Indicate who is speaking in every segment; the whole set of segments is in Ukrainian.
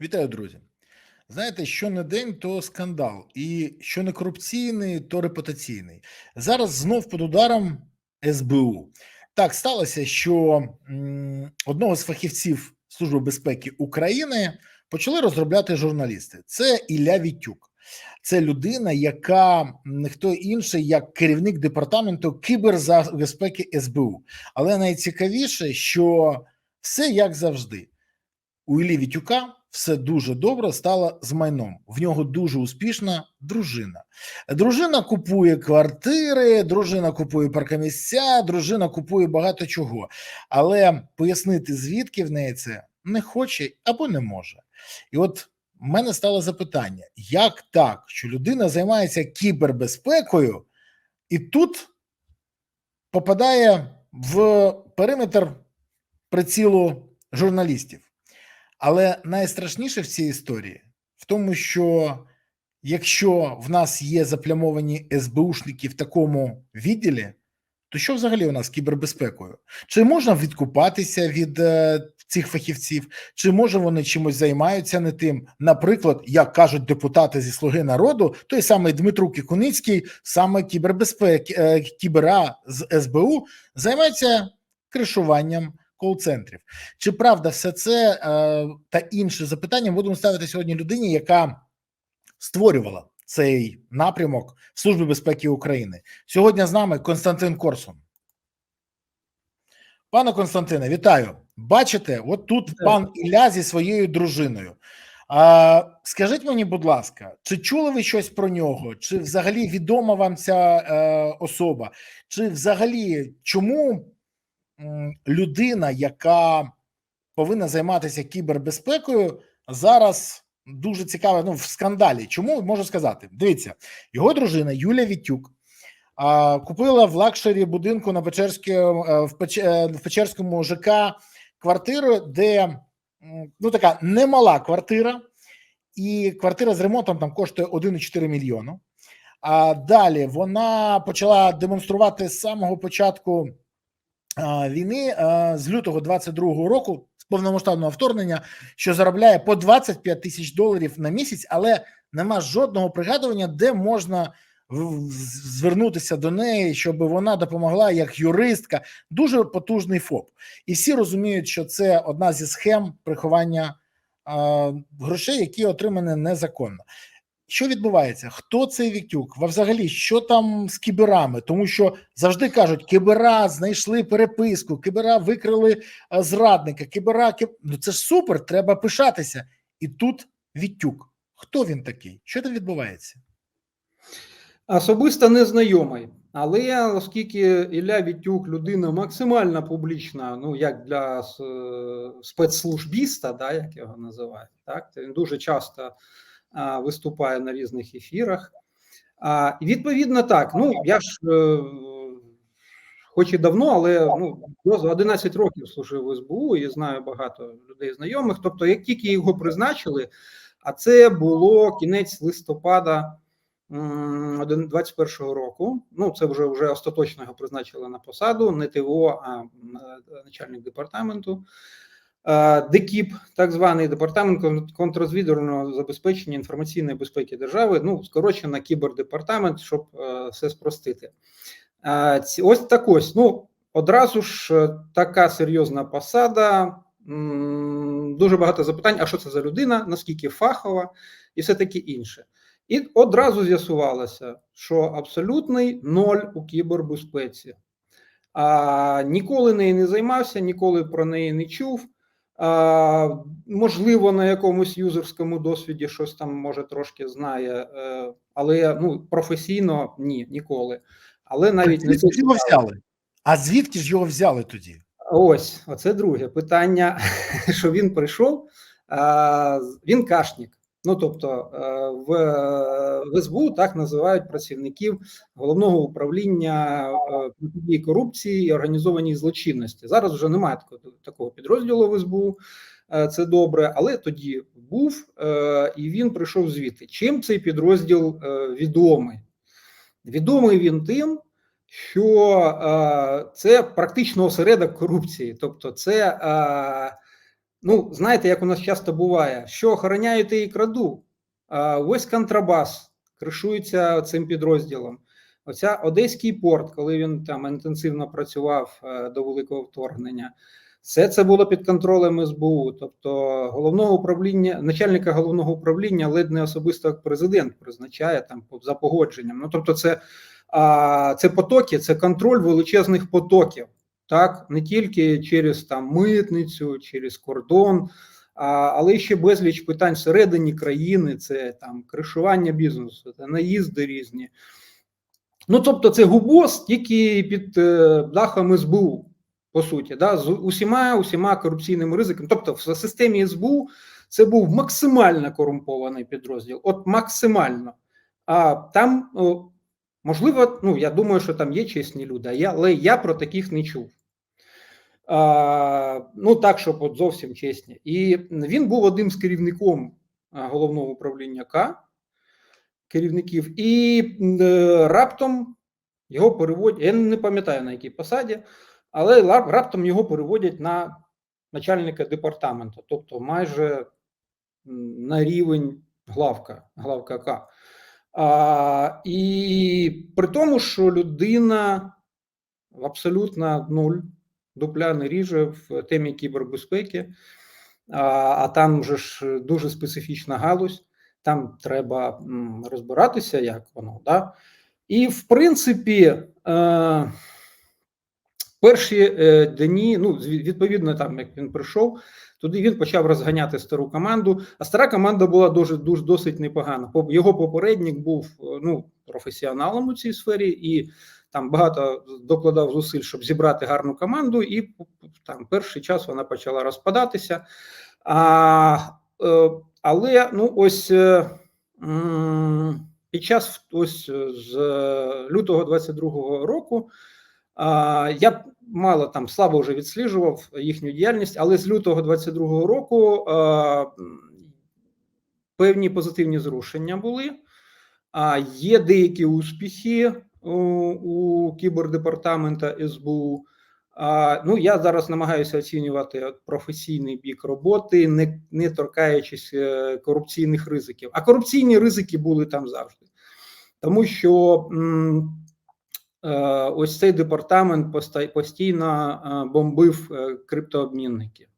Speaker 1: Вітаю, друзі. Знаєте, що не день, то скандал, і що не корупційний, то репутаційний. Зараз знов під ударом СБУ. Так сталося, що одного з фахівців Служби безпеки України почали розробляти журналісти. Це Ілля Вітюк. Це людина, яка не хто інший, як керівник департаменту кібербезпеки СБУ. Але найцікавіше, що все як завжди. У Іллі Вітюка все дуже добре стало з майном. В нього дуже успішна дружина. Дружина купує квартири, дружина купує паркомісця, дружина купує багато чого. Але пояснити, звідки в неї це не хоче або не може. І от в мене стало запитання: як так, що людина займається кібербезпекою, і тут попадає в периметр прицілу журналістів? Але найстрашніше в цій історії в тому, що якщо в нас є заплямовані СБУшники в такому відділі, то що взагалі у нас з кібербезпекою? Чи можна відкупатися від е, цих фахівців, чи може вони чимось займаються не тим? Наприклад, як кажуть депутати зі Слуги народу, той самий Дмитро Кікуницький, саме кібербезпеки е, кібера з СБУ, займається кришуванням кол-центрів. Чи правда все це е, та інше запитання будемо ставити сьогодні людині, яка створювала цей напрямок в Службі безпеки України? Сьогодні з нами Константин Корсун. Пане Константине, вітаю. Бачите, от тут пан Ілля зі своєю дружиною. А, скажіть мені, будь ласка, чи чули ви щось про нього? Чи взагалі відома вам ця е, особа? Чи взагалі чому людина, яка повинна займатися кібербезпекою, зараз дуже цікава ну, в скандалі? Чому можу сказати? Дивіться, його дружина Юлія Вітюк купила в лакшері будинку на Печерському е, е, в Печерському ЖК квартиру, де ну така немала квартира, і квартира з ремонтом там коштує 1,4 мільйону. А далі вона почала демонструвати з самого початку війни з лютого 22-го року з повномасштабного вторгнення, що заробляє по 25 тисяч доларів на місяць, але нема жодного пригадування, де можна звернутися до неї, щоб вона допомогла як юристка. Дуже потужний ФОП, і всі розуміють, що це одна зі схем приховання а, грошей, які отримані незаконно. Що відбувається? Хто цей Віктюк? Взагалі, що там з кіберами? Тому що завжди кажуть, кібера знайшли переписку, кібера викрили зрадника, кібера кіб... ну це ж супер, треба пишатися. І тут Віктюк. Хто він такий? Що там відбувається?
Speaker 2: Особисто незнайомий, але оскільки Ілля Вітюк людина максимально публічна, ну як для е, спецслужбіста, да, як його називають, так він дуже часто виступає на різних ефірах. А, відповідно так. Ну я ж е, хоч і давно, але ну я 11 років служив в СБУ і знаю багато людей знайомих. Тобто, як тільки його призначили, а це було кінець листопада. м, 21-го року. Ну, це вже вже остаточно його призначили на посаду, не ТВО, а е, начальник департаменту. Е, ДКІП, так званий департамент кон- контррозвідувального забезпечення інформаційної безпеки держави. Ну, скорочено кібердепартамент, щоб е, все спростити. Е, Ось так ось. Ну, одразу ж така серйозна посада. Дуже багато запитань: а що це за людина, наскільки фахова, і все таке інше. І одразу з'ясувалося, що абсолютний ноль у кібербезпеці. А, ніколи нею не займався, ніколи про неї не чув. Можливо, на якомусь юзерському досвіді щось там може трошки знає, е, але ну, професійно ні, ніколи. Але навіть не
Speaker 1: звідки його взяли? А звідки ж його взяли тоді?
Speaker 2: Ось, оце друге питання, що він прийшов. Він кашник. Ну тобто е, в, в СБУ так називають працівників головного управління е, протидії корупції і організованій злочинності. Зараз вже немає такого, такого підрозділу в СБУ. е, Це добре, але тоді був е, і він прийшов звідти. Чим цей підрозділ е, відомий? Відомий він тим, що е, це практично осередок корупції, тобто це е, ну, знаєте, як у нас часто буває, що охороняю, те і краду. А ось контрабас кришується цим підрозділом. Оця Одеський порт, коли він там інтенсивно працював е, до великого вторгнення, все це було під контролем СБУ. Тобто, головного управління, начальника головного управління ледь не особисто як президент призначає там за погодженням. Ну тобто, це, а, це потоки, це контроль величезних потоків, так не тільки через там митницю, через кордон. А, але ще безліч питань всередині країни, це там кришування бізнесу, це наїзди різні. Ну, тобто, це губоз тільки під е, дахом СБУ, по суті, да, з усіма усіма корупційними ризиками. Тобто, в системі СБУ це був максимально корумпований підрозділ, от максимально. А там, можливо, ну я думаю, що там є чесні люди, але я про таких не чув. Ну так, щоб от зовсім чесні. І він був одним з керівником головного управління К керівників, і е, раптом його переводять. Я не пам'ятаю на якій посаді, але раптом його переводять на начальника департаменту, тобто майже на рівень главка, главка К. А, і при тому, що людина абсолютно нуль дупля не ріже в темі кібербезпеки, а, а там же ж дуже специфічна галузь, там треба розбиратися, як воно. Да? І в принципі, е, перші е, дні, ну, відповідно, там як він прийшов, туди він почав розганяти стару команду. А стара команда була дуже дуже досить непогана. Його попередник був е, ну, професіоналом у цій сфері і там багато докладав зусиль, щоб зібрати гарну команду, і там перший час вона почала розпадатися. А, е, але ну ось е, під час ось з лютого 22-го року я мало там слабо вже відсліджував їхню діяльність, але з лютого 22-го року певні позитивні зрушення були. А є деякі успіхи у, кібердепартамента СБУ. А, ну, я зараз намагаюся оцінювати професійний бік роботи, не, не торкаючись е, корупційних ризиків. А корупційні ризики були там завжди. Тому що м, е, ось цей департамент постійно е, бомбив криптообмінники.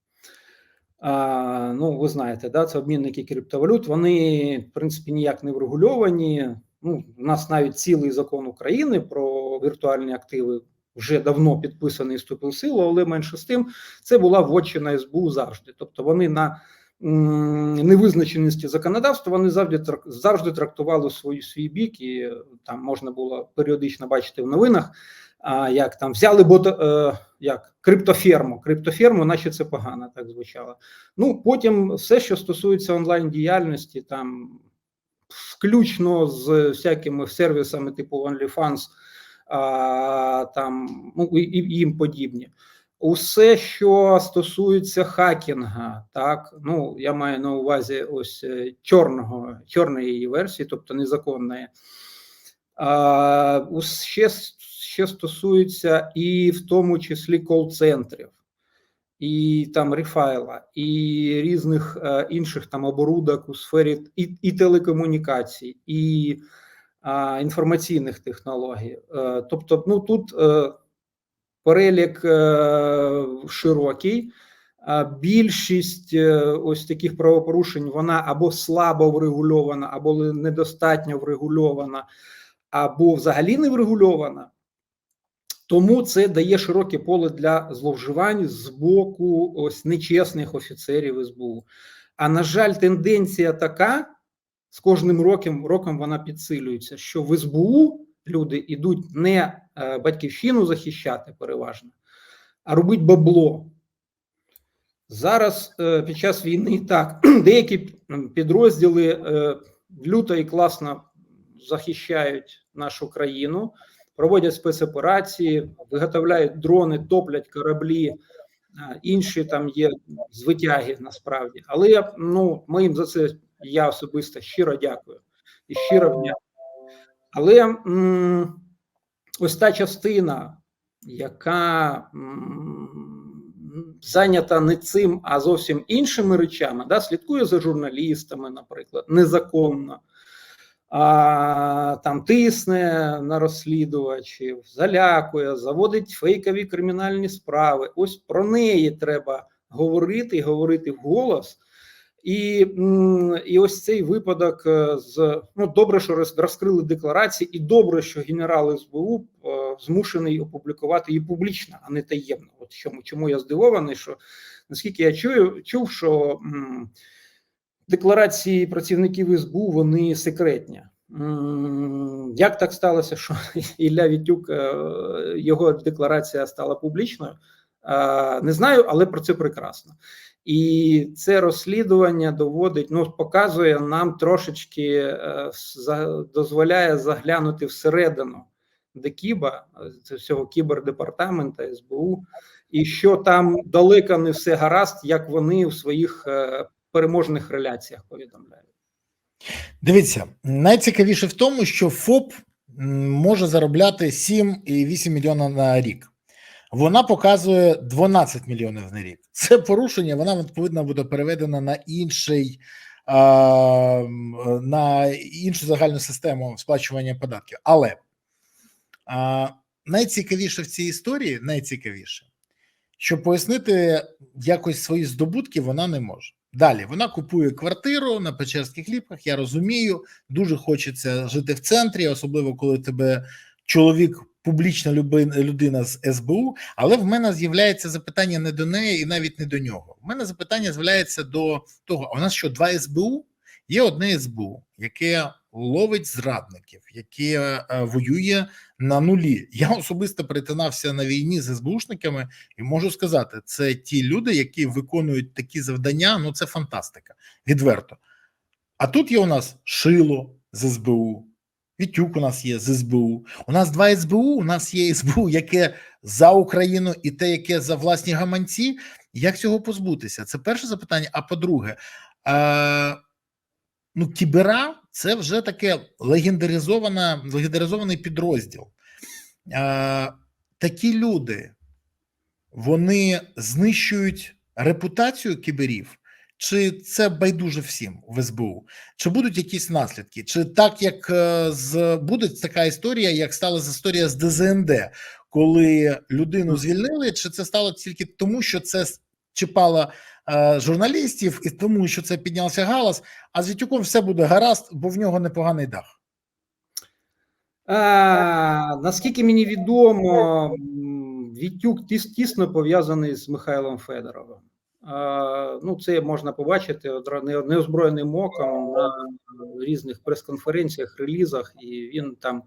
Speaker 2: А, ну, ви знаєте, да, це обмінники криптовалют. Вони, в принципі, ніяк не врегульовані. Ну, у нас навіть цілий закон України про віртуальні активи вже давно підписаний вступив в силу, але менше з тим, це була вотчина СБУ завжди. Тобто вони на невизначеності законодавства вони завжди завжди трактували свій свій бік, і е, там можна було періодично бачити в новинах. А як там взяли бот, е, як криптоферму, криптоферму, наче це погано так звучало. Ну потім все, що стосується онлайн діяльності, там включно з всякими сервісами типу OnlyFans, а, там ну і, і їм подібні. Усе, що стосується хакінга, так ну я маю на увазі ось е, чорного, чорної її версії, тобто незаконної. А, ще, ще стосується і в тому числі кол-центрів, і там рефайла, і різних е, інших там оборудок у сфері і, і телекомунікацій, і а, інформаційних технологій. Е, тобто, ну тут е, перелік е, широкий. Більшість е, ось таких правопорушень вона або слабо врегульована, або недостатньо врегульована, або взагалі не врегульована. Тому це дає широке поле для зловживань з боку ось нечесних офіцерів СБУ. А на жаль, тенденція така: з кожним роком роком вона підсилюється, що в СБУ люди йдуть не е, батьківщину захищати переважно, а робить бабло. Зараз е, під час війни так деякі підрозділи е, люто і класно захищають нашу країну, проводять спецоперації, виготовляють дрони, топлять кораблі. Інші там є звитяги насправді, але ну ми їм за це я особисто щиро дякую і щиро вдячний. Але м, ось та частина, яка м, зайнята не цим, а зовсім іншими речами, да, слідкує за журналістами, наприклад, незаконно, а, там тисне на розслідувачів, залякує, заводить фейкові кримінальні справи. Ось про неї треба говорити і говорити вголос. І, і ось цей випадок е, з ну добре, що розкрили декларації, і добре, що генерал СБУ е, змушений опублікувати її публічно, а не таємно. От чому чому я здивований, що наскільки я чую, чув, що м, декларації працівників СБУ вони секретні. Як так сталося, що Ілля Вітюк е, його декларація стала публічною? Е, Не знаю, але про це прекрасно. І це розслідування доводить, ну показує нам трошечки е, дозволяє заглянути всередину Декіба, це всього кібердепартамента СБУ, і що там далеко не все гаразд, як вони в своїх переможних реляціях повідомляють.
Speaker 1: Дивіться, найцікавіше в тому, що ФОП може заробляти 7,8 мільйона на рік. Вона показує 12 мільйонів на рік. Це порушення, вона повинна бути переведена на інший на іншу загальну систему сплачування податків. Але найцікавіше в цій історії, найцікавіше, що пояснити якось свої здобутки вона не може. Далі вона купує квартиру на Печерських ліпках. Я розумію, дуже хочеться жити в центрі, особливо коли тебе чоловік публічна людина з СБУ. Але в мене з'являється запитання не до неї і навіть не до нього. У мене запитання з'являється до того: у нас що два СБУ? Є одне СБУ, яке ловить зрадників, яке е, воює на нулі. Я особисто перетинався на війні з СБУшниками і можу сказати, це ті люди, які виконують такі завдання. Ну це фантастика, відверто. А тут є у нас Шило з СБУ, Вітюк у нас є з СБУ. У нас два СБУ. У нас є СБУ, яке за Україну, і те, яке за власні гаманці. Як цього позбутися? Це перше запитання. А по-друге, е, ну кібера це вже таке легендаризована, легендаризований підрозділ. Е, такі люди вони знищують репутацію кіберів, чи це байдуже всім в СБУ? Чи будуть якісь наслідки? Чи так як е, з буде така історія, як сталася історія з ДЗНД, коли людину звільнили? Чи це стало тільки тому, що це е, журналістів, і тому, що це піднявся галас? А з Вітюком все буде гаразд, бо в нього непоганий дах.
Speaker 2: А, наскільки мені відомо, Вітюк тісно пов'язаний з Михайлом Федоровим. А, ну, це можна побачити неозброєним оком на різних прес-конференціях, релізах, і він там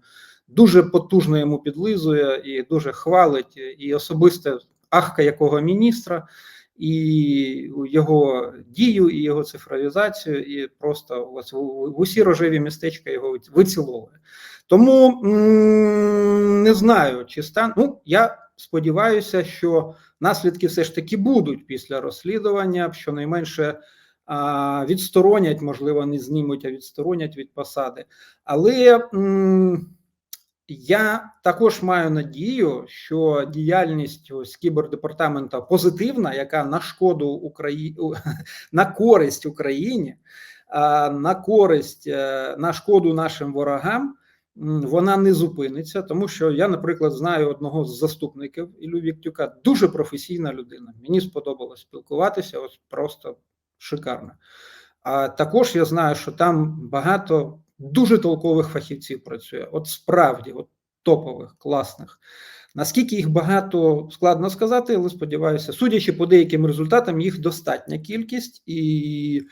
Speaker 2: дуже потужно йому підлизує і дуже хвалить, і особисто ахка якого міністра, і його дію, і його цифровізацію, і просто ось в, усі рожеві містечка його виціловує. Тому не знаю, чи стан. Ну я сподіваюся, що наслідки все ж таки будуть після розслідування, щонайменше відсторонять, можливо, не знімуть, а відсторонять від посади. Але м, я також маю надію, що діяльність ось кібердепартамента позитивна, яка на шкоду Україні на користь Україні, на користь е, на шкоду нашим ворогам. Вона не зупиниться, тому що я, наприклад, знаю одного з заступників Ілю Віктюка, дуже професійна людина. Мені сподобалось спілкуватися, ось просто шикарно. А також я знаю, що там багато дуже толкових фахівців працює. От справді, от топових, класних. Наскільки їх багато складно сказати, але сподіваюся, судячи по деяким результатам, їх достатня кількість, і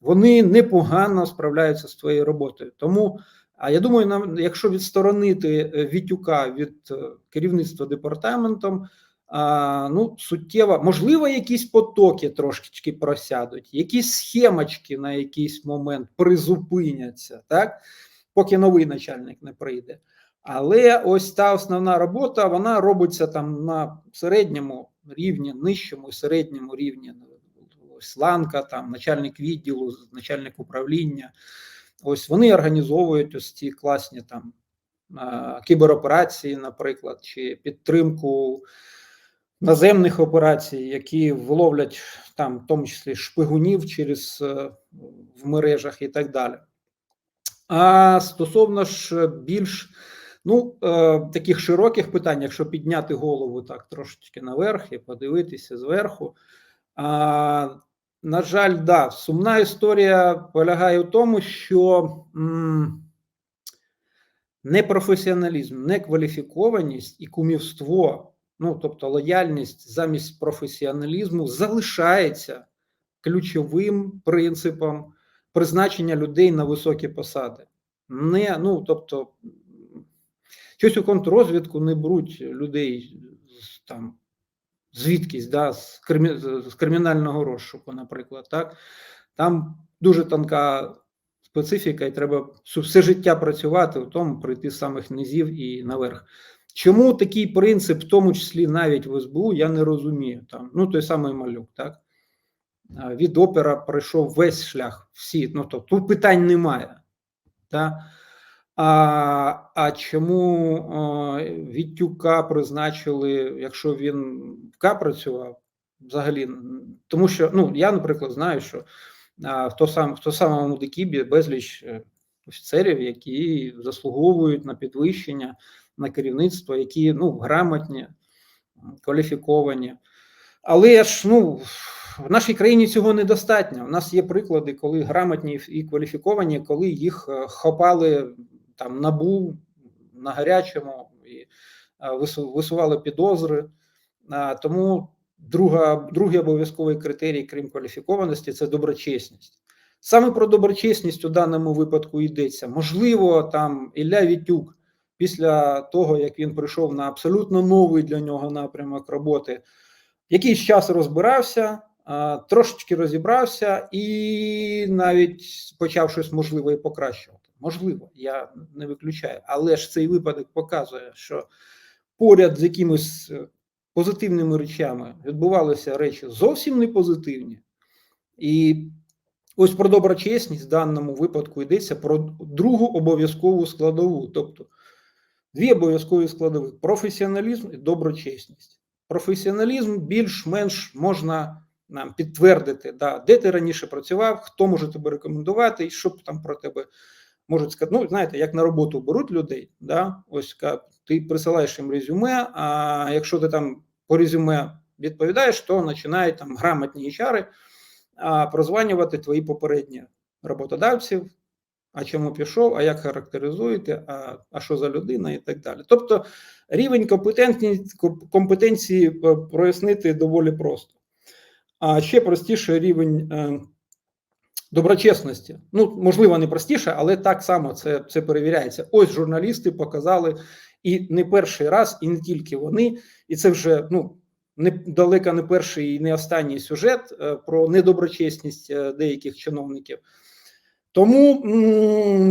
Speaker 2: вони непогано справляються з твоєю роботою. Тому, а я думаю, нам, якщо відсторонити е, Вітюка від е, керівництва департаментом, ну, суттєво, можливо, якісь потоки трошечки просядуть, якісь схемочки на якийсь момент призупиняться, так, поки новий начальник не прийде. Але ось та основна робота, вона робиться там на середньому рівні, нижчому і середньому рівні. Ось ланка, там начальник відділу, начальник управління. Ось вони організовують ось ці класні там кібероперації, наприклад, чи підтримку наземних операцій, які вловлять там, в тому числі шпигунів через е, в мережах і так далі. А стосовно ж більш ну, е, таких широких питань, якщо підняти голову так трошечки наверх і подивитися зверху. А, на жаль, да, сумна історія полягає в тому, що м, непрофесіоналізм, некваліфікованість і кумівство, ну тобто лояльність замість професіоналізму, залишається ключовим принципом призначення людей на високі посади. Не, ну тобто, щось у контррозвідку не беруть людей там звідкись, да, з, кримі, з кримінального розшуку, наприклад, так там дуже тонка специфіка, і треба все життя працювати в тому, прийти з самих низів і наверх. Чому такий принцип, в тому числі навіть в СБУ, я не розумію. Там, ну, той самий малюк, так? Від опера пройшов весь шлях, всі, ну тобто тут питань немає. Так? А а чому Вітюка призначили, якщо він в К працював взагалі? Тому що ну, я, наприклад, знаю, що в, то сам, в то самому Дикібі безліч е, офіцерів, які заслуговують на підвищення, на керівництво, які ну, грамотні, кваліфіковані. Але ж ну, в нашій країні цього недостатньо. У нас є приклади, коли грамотні і кваліфіковані, коли їх е, хапали там набу на гарячому і висували підозри. Тому друга, другий обов'язковий критерій, крім кваліфікованості, це доброчесність. Саме про доброчесність у даному випадку йдеться. Можливо, там Ілля Вітюк, після того як він прийшов на абсолютно новий для нього напрямок роботи, якийсь час розбирався. Трошечки розібрався і навіть почав щось можливо і покращувати. Можливо, я не виключаю, але ж цей випадок показує, що поряд з якимись е, позитивними речами відбувалися речі зовсім не позитивні. І ось про доброчесність в даному випадку йдеться про другу обов'язкову складову, тобто дві обов'язкові складові: професіоналізм і доброчесність. Професіоналізм більш-менш можна нам підтвердити, да, де ти раніше працював, хто може тебе рекомендувати, і що там про тебе можуть сказати. Ну, знаєте, як на роботу беруть людей, да, ось ти присилаєш їм резюме, а якщо ти там по резюме відповідаєш, то починають там грамотні HR прозванювати твої попередні роботодавців. А чому пішов, а як характеризуєте, а а що за людина і так далі. Тобто рівень компетенції е, прояснити доволі просто. А ще простіше рівень е, доброчесності. Ну, можливо, не простіше, але так само це це перевіряється. Ось журналісти показали і не перший раз, і не тільки вони, і це вже ну не далеко не перший і не останній сюжет е, про недоброчесність е, деяких чиновників. Тому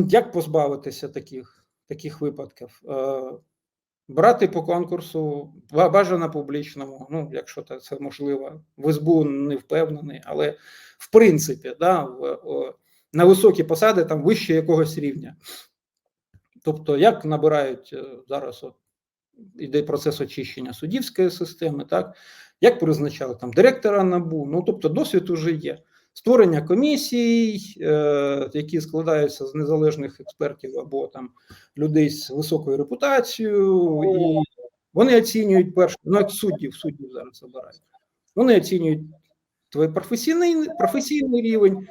Speaker 2: як позбавитися таких таких випадків? Е, Брати по конкурсу бажано публічному, ну якщо це можливо, в СБУ не впевнений, але в принципі, да, на високі посади там вище якогось рівня. Тобто, як набирають е, зараз, от, іде процес очищення суддівської системи, так як призначали там директора НАБУ, ну тобто досвід уже є. Створення комісій, е, які складаються з незалежних експертів або там людей з високою репутацією, і вони оцінюють перше, ну як суддів, суддів зараз обирають. Вони оцінюють твій професійний професійний рівень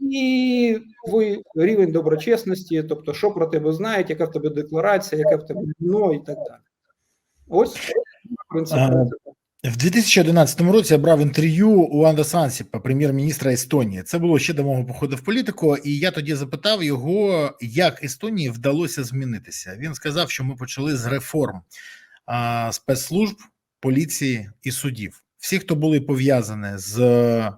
Speaker 2: і твій рівень доброчесності, тобто, що про тебе знають, яка в тебе декларація, яке в тебе віно і так далі. Ось в принципі.
Speaker 1: В 2011 році я брав інтерв'ю у Анда Сансіпа, прем'єр-міністра Естонії. Це було ще до мого походу в політику, і я тоді запитав його, як Естонії вдалося змінитися. Він сказав, що ми почали з реформ а, спецслужб, поліції і судів. Всі, хто були пов'язані з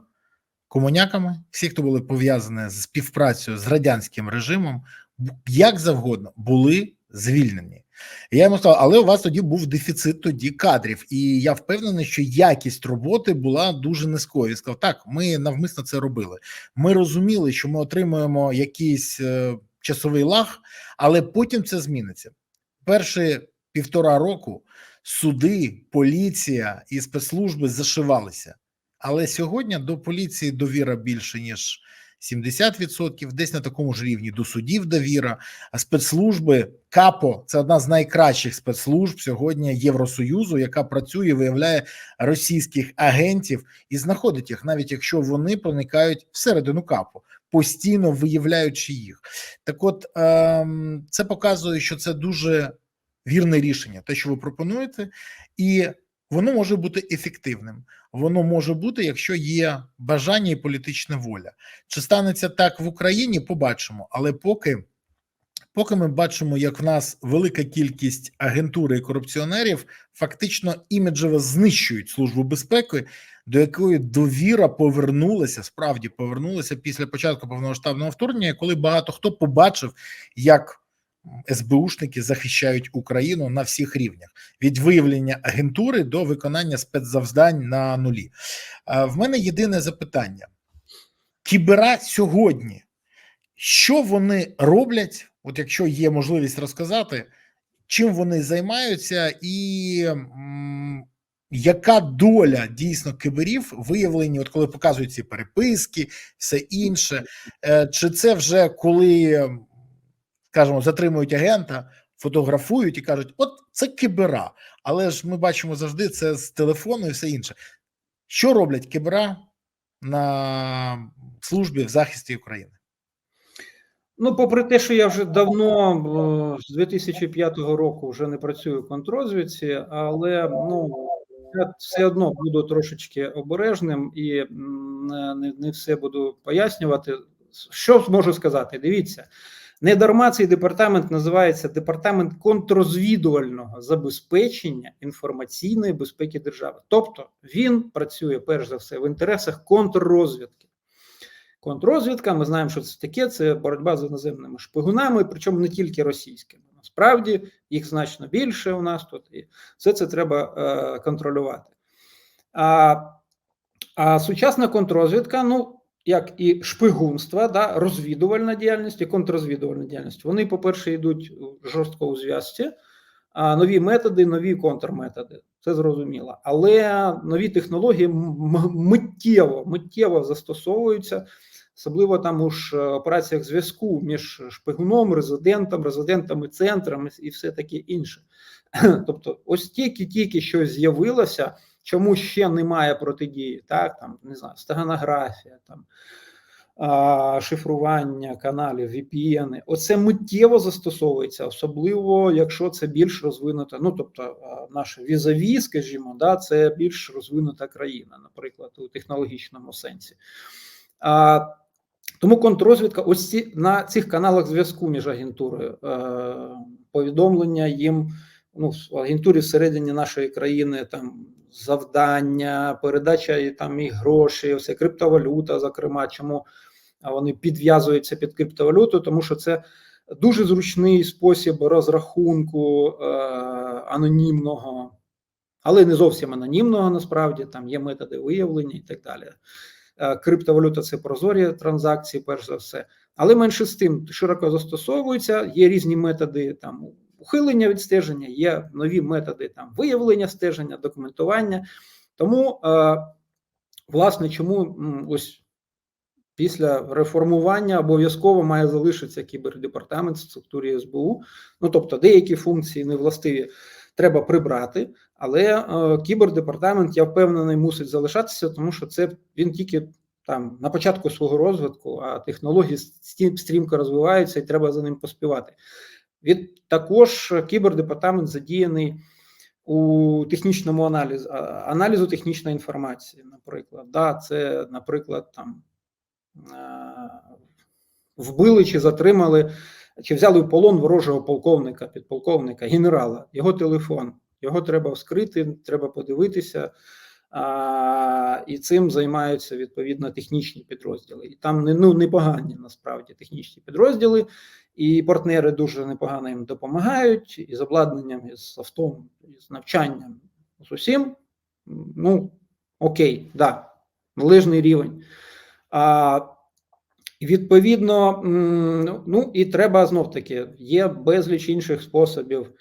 Speaker 1: комуняками, всі, хто були пов'язані з співпрацею з радянським режимом, як завгодно були звільнені. І я йому сказав, але у вас тоді був дефіцит тоді кадрів, і я впевнений, що якість роботи була дуже низькою. Він сказав, так, ми навмисно це робили. Ми розуміли, що ми отримуємо якийсь е, часовий лаг, але потім це зміниться. Перші півтора року суди, поліція і спецслужби зашивалися. Але сьогодні до поліції довіра більше ніж 70%, десь на такому ж рівні до судів довіра. А спецслужби КАПО це одна з найкращих спецслужб сьогодні Євросоюзу, яка працює, виявляє російських агентів і знаходить їх, навіть якщо вони проникають всередину КАПО, постійно виявляючи їх. Так, от ем, це показує, що це дуже вірне рішення, те, що ви пропонуєте, і воно може бути ефективним. Воно може бути, якщо є бажання і політична воля. Чи станеться так в Україні? Побачимо, але поки. Поки ми бачимо, як в нас велика кількість агентури і корупціонерів фактично іміджево знищують службу безпеки, до якої довіра повернулася, справді повернулася після початку повномасштабного вторгнення, коли багато хто побачив, як СБУшники захищають Україну на всіх рівнях від виявлення агентури до виконання спецзавдань на нулі. В мене єдине запитання: кібера сьогодні, що вони роблять? От якщо є можливість розказати, чим вони займаються, і яка доля дійсно киберів виявлені, от коли показують ці переписки, все інше, Е, чи це вже коли, скажімо, затримують агента, фотографують і кажуть, от це кибера, але ж ми бачимо завжди це з телефону і все інше. Що роблять кибера на службі в захисті України?
Speaker 2: Ну, попри те, що я вже давно з 2005 року вже не працюю в контррозвідці, але ну я все одно буду трошечки обережним і не- не все буду пояснювати. Що зможу сказати? Дивіться, не дарма цей департамент називається департамент контррозвідувального забезпечення інформаційної безпеки держави. Тобто він працює перш за все в інтересах контррозвідки. Контррозвідка, ми знаємо, що це таке. Це боротьба з іноземними шпигунами, причому не тільки російськими. Насправді їх значно більше у нас тут, і все це треба е, контролювати. А, а сучасна контррозвідка, ну як і шпигунство, да, розвідувальна діяльність і контррозвідувальна діяльність. Вони, по-перше, йдуть жорстко у зв'язці, а нові методи, нові контрметоди. Це зрозуміло. Але нові технології миттєво, миттєво застосовуються, особливо там у ж е, операціях зв'язку між шпигуном, резидентом, резидентами, центрами і все таке інше. Тобто, ось тільки-тільки щось з'явилося, чому ще немає протидії, так там не знаю, стеганографія, там шифрування каналів, VPN, оце миттєво застосовується, особливо якщо це більш розвинута. Ну тобто, наше візаві, скажімо, да, це більш розвинута країна, наприклад, у технологічному сенсі. А, тому контррозвідка, ось ці на цих каналах зв'язку між агентурою, е, повідомлення їм ну, в агентурі всередині нашої країни там завдання, передача і там і грошей, все криптовалюта, зокрема, чому вони підв'язуються під криптовалюту, тому що це дуже зручний спосіб розрахунку е, анонімного, але не зовсім анонімного, насправді там є методи виявлення і так далі. Е, Криптовалюта це прозорі транзакції, перш за все, але менше з тим широко застосовуються. Є різні методи там ухилення від стеження, є нові методи там виявлення стеження, документування. Тому, е, власне, чому ось після реформування обов'язково має залишитися кібердепартамент в структурі СБУ. Ну тобто, деякі функції невластиві треба прибрати, але е, кібердепартамент, я впевнений, мусить залишатися, тому що це він тільки там на початку свого розвитку, а технології стрімко розвиваються і треба за ним поспівати. Від також кібердепартамент задіяний у технічному аналізі, аналізу технічної інформації, наприклад. Да, це, наприклад, там е, вбили чи затримали, чи взяли в полон ворожого полковника, підполковника, генерала, його телефон. Його треба вскрити, треба подивитися, а, і цим займаються відповідно технічні підрозділи. І там не ну непогані насправді технічні підрозділи, і партнери дуже непогано їм допомагають і з обладнанням, і з софтом, і з навчанням. З усім, ну окей, да, належний рівень. А, відповідно, ну і треба знов таки, є безліч інших способів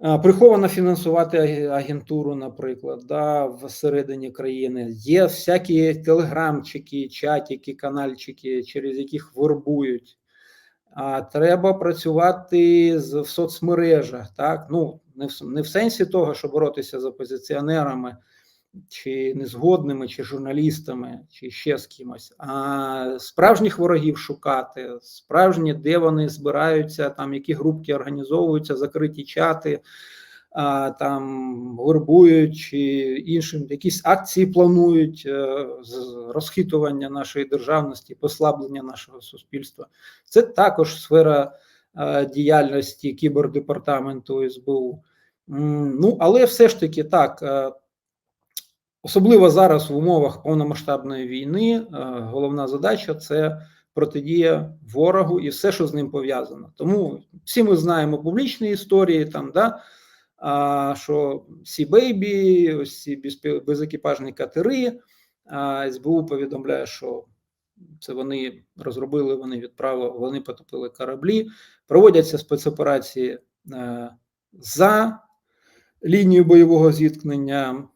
Speaker 2: приховано фінансувати агентуру, наприклад, да, всередині країни. Є всякі телеграмчики, чатики, канальчики, через яких вербують. А треба працювати в соцмережах, так? Ну, не в, не в сенсі того, щоб боротися з опозиціонерами, чи незгодними, чи журналістами, чи ще з кимось, а справжніх ворогів шукати, справжні, де вони збираються, там які групки організовуються, закриті чати, а, там вербують чи іншим якісь акції планують е, розхитування нашої державності, послаблення нашого суспільства. Це також сфера е, діяльності кібердепартаменту СБУ. Ну, але все ж таки так. Особливо зараз в умовах повномасштабної війни е, головна задача це протидія ворогу і все, що з ним пов'язано. Тому всі ми знаємо публічні історії, там да що Сі Бейбі, ось ці безекіпажні катери. СБУ повідомляє, що це вони розробили, вони відправили, вони потопили кораблі. Проводяться спецоперації е, за лінією бойового зіткнення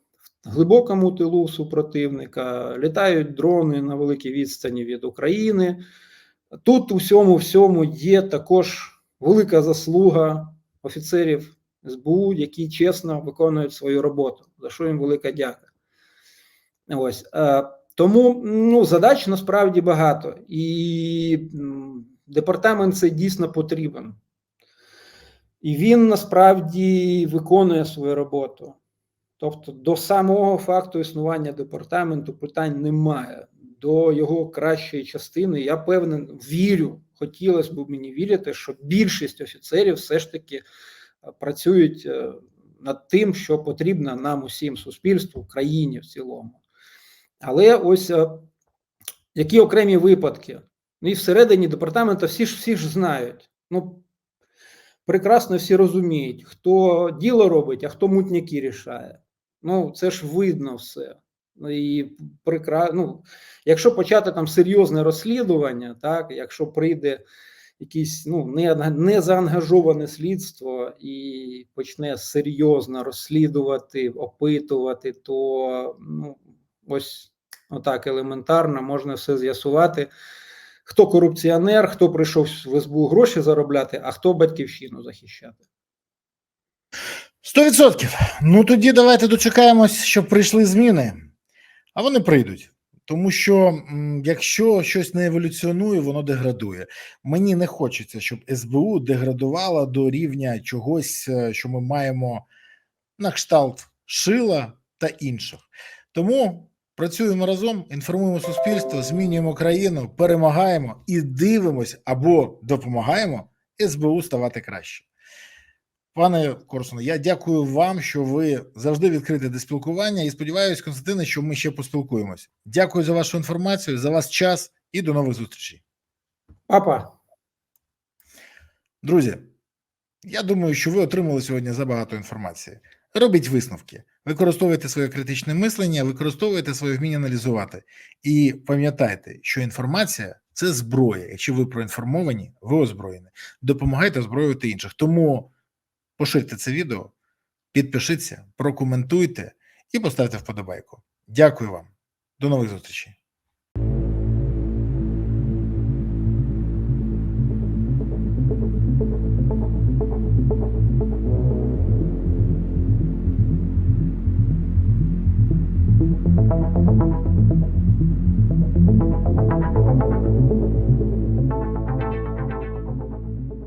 Speaker 2: глибокому тилу супротивника, літають дрони на великій відстані від України. Тут у всьому всьому є також велика заслуга офіцерів СБУ, які чесно виконують свою роботу, за що їм велика дяка. Ось е, тому ну, задач насправді багато, і департамент це дійсно потрібен. І він насправді виконує свою роботу. Тобто, до самого факту існування департаменту питань немає. До його кращої частини я певен вірю. Хотілося б мені вірити, що більшість офіцерів все ж таки е, працюють е, над тим, що потрібно нам усім суспільству, країні в цілому. Але ось е, які окремі випадки. Ну і всередині департаменту всі ж всі ж знають. Ну, прекрасно всі розуміють, хто діло робить, а хто мутняки рішає. Ну, це ж видно все. Ну, І прекра... ну, якщо почати там серйозне розслідування, так, якщо прийде якесь ну, не, не заангажоване слідство і почне серйозно розслідувати, опитувати, то ну, ось отак елементарно можна все з'ясувати. Хто корупціонер, хто прийшов в СБУ гроші заробляти, а хто батьківщину захищати.
Speaker 1: Сто відсотків. Ну тоді давайте дочекаємось, щоб прийшли зміни, а вони прийдуть. Тому що якщо щось не еволюціонує, воно деградує. Мені не хочеться, щоб СБУ деградувала до рівня чогось, е, що ми маємо на кшталт шила та інших. Тому працюємо разом, інформуємо суспільство, змінюємо країну, перемагаємо і дивимось або допомагаємо СБУ ставати краще. Пане Корсуне, я дякую вам, що ви завжди відкриті до спілкування і сподіваюся, Константине, що ми ще поспілкуємось. Дякую за вашу інформацію, за ваш час і до нових зустрічей.
Speaker 2: Папа.
Speaker 1: Друзі, я думаю, що ви отримали сьогодні забагато інформації. Робіть висновки, використовуйте своє критичне мислення, використовуйте своє вміння аналізувати. І пам'ятайте, що інформація це зброя. Якщо ви проінформовані, ви озброєні. Допомагайте озброювати інших. Тому поширте це відео, підпишіться, прокоментуйте і поставте вподобайку. Дякую вам. До нових зустрічей.